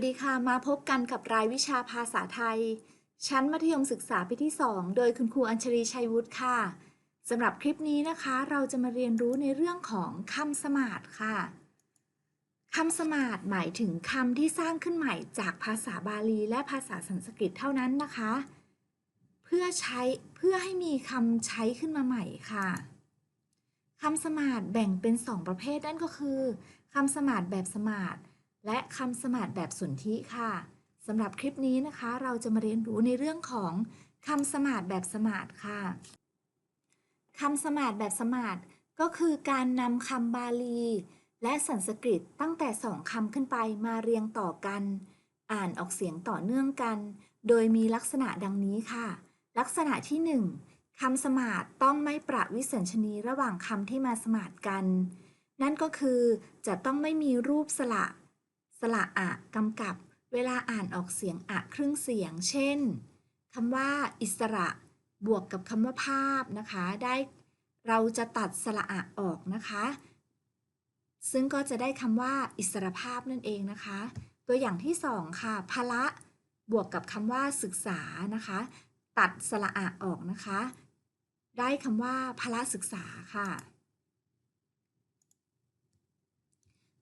วัสดีค่ะ มาพบกันกับรายวิชาภาษาไทย ชั้นมัธยมศึกษาปีที่ 2 โดยคุณครูอัญชลีชัยวุฒิค่ะสำหรับคลิปนี้นะคะ เราจะมาเรียนรู้ในเรื่องของคำสมาธิค่ะคำสมาธิหมายถึงคำที่สร้างขึ้นใหม่จากภาษาบาลีและภาษาสันสกฤตเท่านั้นนะคะ เพื่อใช้เพื่อให้มีคำใช้ขึ้นมาใหม่ค่ะคำสมาธิแบ่งเป็น 2 ประเภทนั่นก็คือคำสมาธิแบบสมาธิ และคำสมาธิแบบสนธิค่ะสำหรับคลิปนี้นะคะ เราจะมาเรียนรู้ในเรื่องของคำสมาธิแบบสมาธิค่ะคำสมาธิแบบสมาธิก็คือการนำคำบาลี และสันสกฤตตั้งแต่สองคำขึ้นไปมาเรียงต่อกัน อ่านออกเสียงต่อเนื่องกัน โดยมีลักษณะดังนี้ค่ะ ลักษณะที่หนึ่งคำสมาธิต้องไม่ประวิสัญชนีระหว่างคำที่มาสมาธิกัน นั่นก็คือจะต้องไม่มีรูปสระ สระอะกำกับเวลาอ่านออกเสียงอะครึ่งเสียง เช่นคำว่าอิสระบวกกับคำว่าภาพนะคะ ได้เราจะตัดสระอะออกนะคะ ซึ่งก็จะได้คำว่าอิสรภาพนั่นเองนะคะ ตัวอย่างที่สองค่ะพละบวกกับคำว่าศึกษานะคะ ตัดสระอะออกนะคะ ได้คำว่าพละศึกษาค่ะ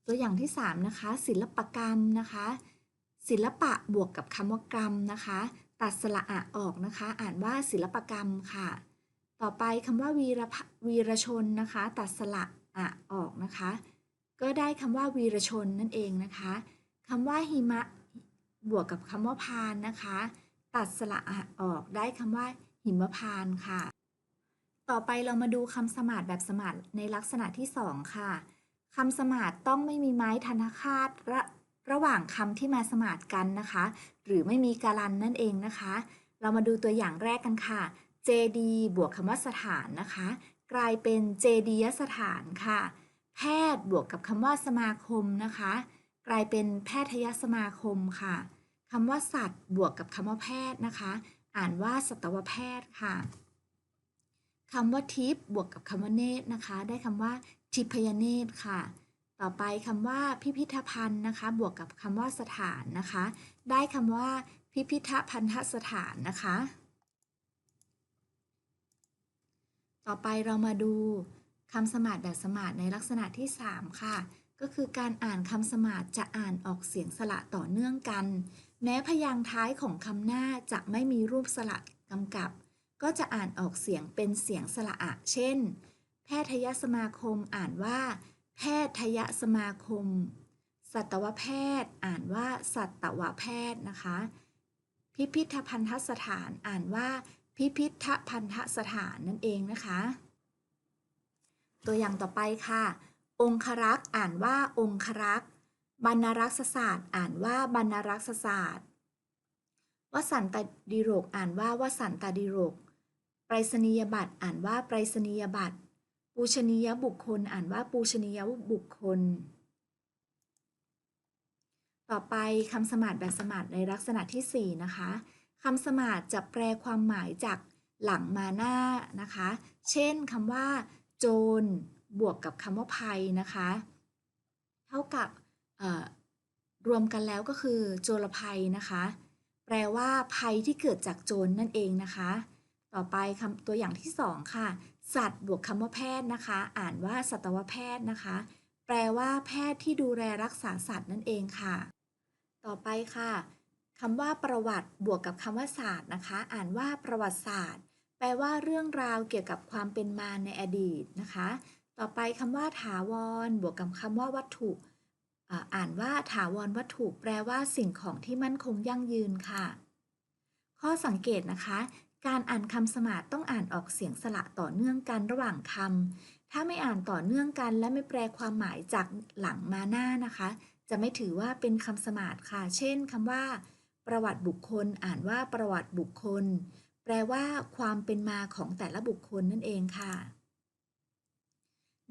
ตัวอย่างที่ 3 นะคะ ศิลปกรรมนะคะ ศิลปะบวกกับคำว่ากรรมนะคะ ตัดสระอะออกนะคะ อ่านว่าศิลปกรรมค่ะ ต่อไปคำว่าวีรวีรชนนะคะ ตัดสระอะออกนะคะ ก็ได้คำว่าวีรชนนั่นเองนะคะคำว่าหิมะบวกกับคำว่าพานนะคะ ตัดสระอะออกได้คำว่าหิมพานค่ะ ต่อไปเรามาดูคำสมาธิแบบสมาธิในลักษณะที่ 2 ค่ะ คำสมาธิต้องไม่มีไม้ทันคาตระระหว่างคำที่มาสมาธิกันนะคะ หรือไม่มีการันนั่นเองนะคะ เรามาดูตัวอย่างแรกกันค่ะ JD บวกคำว่าสถานนะคะ กลายเป็น JD ยสถานค่ะ แพทย์บวกกับคำว่าสมาคมนะคะ กลายเป็นแพทยสมาคมค่ะคำว่าสัตว์ บวกกับคำว่าแพทย์นะคะ อ่านว่าสัตวแพทย์ค่ะคำว่าทิพย์บวกกับคำว่าเนตรนะคะ ได้คำว่า ทิพยเนตรค่ะ ต่อไปคำว่าพิพิธภัณฑ์นะคะ บวกกับคำว่าสถานนะคะ ได้คำว่าพิพิธภัณฑสถานนะคะ ต่อไปเรามาดูคำสมาธิแบบสมาธิในลักษณะที่ 3 ค่ะ ก็คือการอ่านคำสมาธิจะอ่านออกเสียงสระต่อเนื่องกัน แม้พยางค์ท้ายของคำหน้าจะไม่มีรูปสระกำกับ ก็จะอ่านออกเสียงเป็นเสียงสระอะ เช่น แพทยสมาคมอ่านว่า แพทยสมาคม สัตวแพทย์ อ่านว่า สัตวแพทย์นะคะ พิพิธภัณฑสถานอ่านว่า พิพิธภัณฑสถานนั่นเองนะคะ ตัวอย่างต่อไปค่ะ องครักษ์อ่านว่าองครักษ์บรรณรักษศาสตร์ อ่านว่าบรรณรักษศาสตร์วสันตดิโรกอ่านว่าวสันตดิโรกไปรษณียบัตรอ่านว่าไปรษณียบัตร ปูชนียบุคคล อ่านว่าปูชนียบุคคล ต่อไปคำสมาธิแบบสมาธิในลักษณะที่ 4 นะคะคำสมาธิจะแปลความหมายจากหลังมาหน้านะคะ เช่นคำว่า โจร บวกกับคำว่าภัยนะคะ เท่ากับรวมกันแล้วก็คือโจรภัยนะคะ แปลว่าภัยที่เกิดจากโจรนนั่นเองนะคะ ต่อไปคำตัวอย่างที่ 2 ค่ะ สัตว์บวกคำว่าแพทย์นะคะ อ่านว่าสัตวแพทย์นะคะ แปลว่าแพทย์ที่ดูแลรักษาสัตว์นั่นเองค่ะ ต่อไปค่ะคำว่าประวัติบวกกับคำว่าศาสตร์นะคะ อ่านว่าประวัติศาสตร์ แปลว่าเรื่องราวเกี่ยวกับความเป็นมาในอดีตนะคะ ต่อไปคำว่าถาวร บวกกับคำว่าวัตถุ อ่านว่าถาวรวัตถุ แปลว่าสิ่งของที่มั่นคงยั่งยืนค่ะ ข้อสังเกตนะคะ การอ่านคำสมาธต้องอ่านออกเสียงสระต่อเนื่องกันระหว่างคำ ถ้าไม่อ่านต่อเนื่องกัน และไม่แปลความหมายจากหลังมาหน้านะคะ จะไม่ถือว่าเป็นคำสมาธค่ะ เช่นคำว่า ประวัติบุคคล อ่านว่าประวัติบุคคล แปลว่า ความเป็นมาของแต่ละบุคคลนั่นเองค่ะ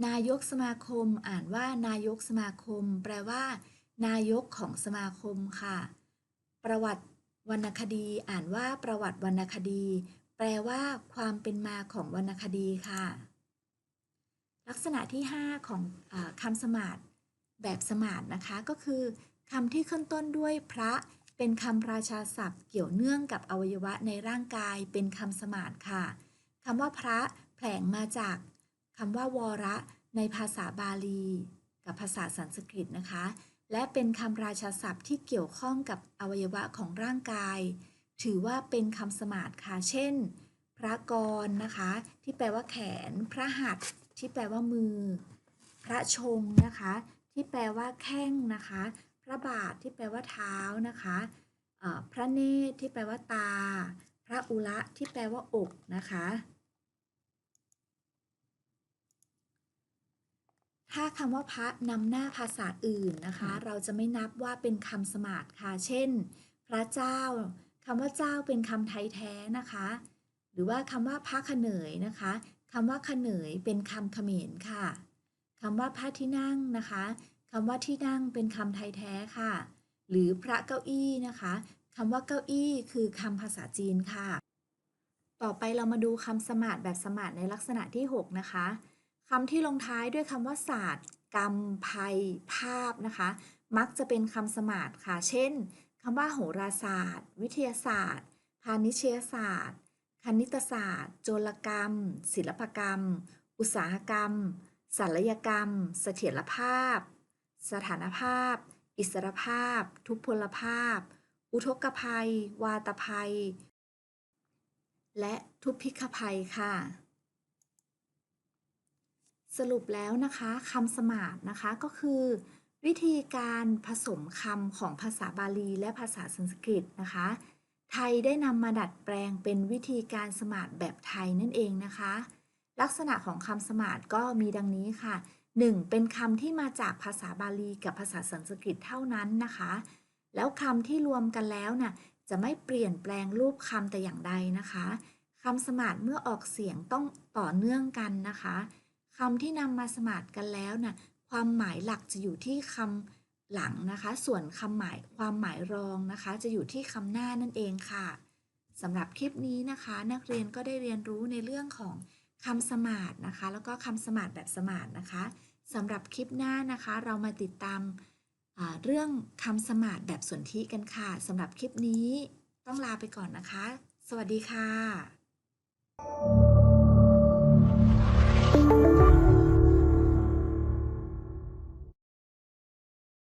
นายกสมาคม อ่านว่านายกสมาคม แปลว่า นายกของสมาคมค่ะ ประวัติ วรรณคดีอ่านว่าประวัติวรรณคดี แปลว่า ความเป็นมาของวรรณคดีค่ะ ลักษณะที่ 5 ของอคำสมาธิแบบสมาธินะคะ ก็คือคำที่ขึ้นต้นด้วยพระเป็นคำราชาศัพท์ เกี่ยวเนื่องกับอวัยวะในร่างกายเป็นคำสมาร์ทค่ะคำว่าพระแผลงมาจากคำว่าวระในภาษาบาลี กับภาษาสันสกฤตนะคะ และเป็นคำราชาศัพท์ที่เกี่ยวข้องกับอวัยวะของร่างกาย ถือว่าเป็นคำสมาร์ทค่ะ เช่น พระกรนะคะ ที่แปลว่าแขน พระหัตถ์ที่แปลว่ามือ พระชงนะคะ ที่แปลว่าแข้งนะคะ พระบาทที่แปลว่าเท้านะคะพระเนตรที่แปลว่าตา พระอุระที่แปลว่าอกนะคะ ถ้าคำว่าพระนำหน้าภาษาอื่นนะคะ เราจะไม่นับว่าเป็นคำสมาร์ทค่ะ เช่น พระเจ้าคำว่าเจ้าเป็นคำไทยแท้นะคะ หรือว่าคำว่าพระขเนยนะคะคำว่าขเนยเป็นคำเขมรค่ะคำว่าพระที่นั่งนะคะคำว่าที่นั่งเป็นคำไทยแท้ค่ะ หรือพระเก้าอี้นะคะคำว่าเก้าอี้คือคำภาษาจีนค่ะ ต่อไปเรามาดูคำสมาร์ทแบบสมาร์ทในลักษณะที่ 6 นะคะ คำที่ลงท้ายด้วยคำว่าศาสตร์ กรรม ภัย ภาพนะคะ มักจะเป็นคำสมาร์ทค่ะ เช่นคำว่าโหราศาสตร์ วิทยาศาสตร์ พาณิชยศาสตร์ คณิตศาสตร์ โจรกรรม ศิลปกรรม อุตสาหกรรมศัลยกรรม เสถียรภาพ สถานภาพ อิสรภาพ ทุพพลภาพ อุทกภัย วาตภัย และทุพพิกภัยค่ะ สรุปแล้วนะคะคำสมาร์ทนะคะก็คือ วิธีการผสมคำของภาษาบาลีและภาษาสันสกฤตนะคะ ไทยได้นำมาดัดแปลงเป็นวิธีการสมาร์ทแบบไทยนั่นเองนะคะ ลักษณะของคำสมาร์ทก็มีดังนี้ค่ะ 1. เป็นคำที่มาจากภาษาบาลีกับภาษาสันสกฤตเท่านั้นนะคะ แล้วคำที่รวมกันแล้วน่ะจะไม่เปลี่ยนแปลงรูปคำแต่อย่างใดนะคะคำสมาร์ทเมื่อออกเสียงต้องต่อเนื่องกันนะคะ คำที่นำมาสมาร์ทกันแล้วน่ะความหมายหลักจะอยู่ที่คำหลังนะคะ ส่วนคำหมายความหมายรองนะคะ จะอยู่ที่คำหน้านั่นเองค่ะสำหรับคลิปนี้นะคะ นักเรียนก็ได้เรียนรู้ในเรื่องของคำสมาร์ทนะคะ แล้วก็คำสมาร์ทแบบสมาร์ทนะคะสำหรับคลิปหน้านะคะ เรามาติดตามเรื่องคำสมาร์ทแบบสนธิกันค่ะสำหรับคลิปนี้ต้องลาไปก่อนนะคะ สวัสดีค่ะ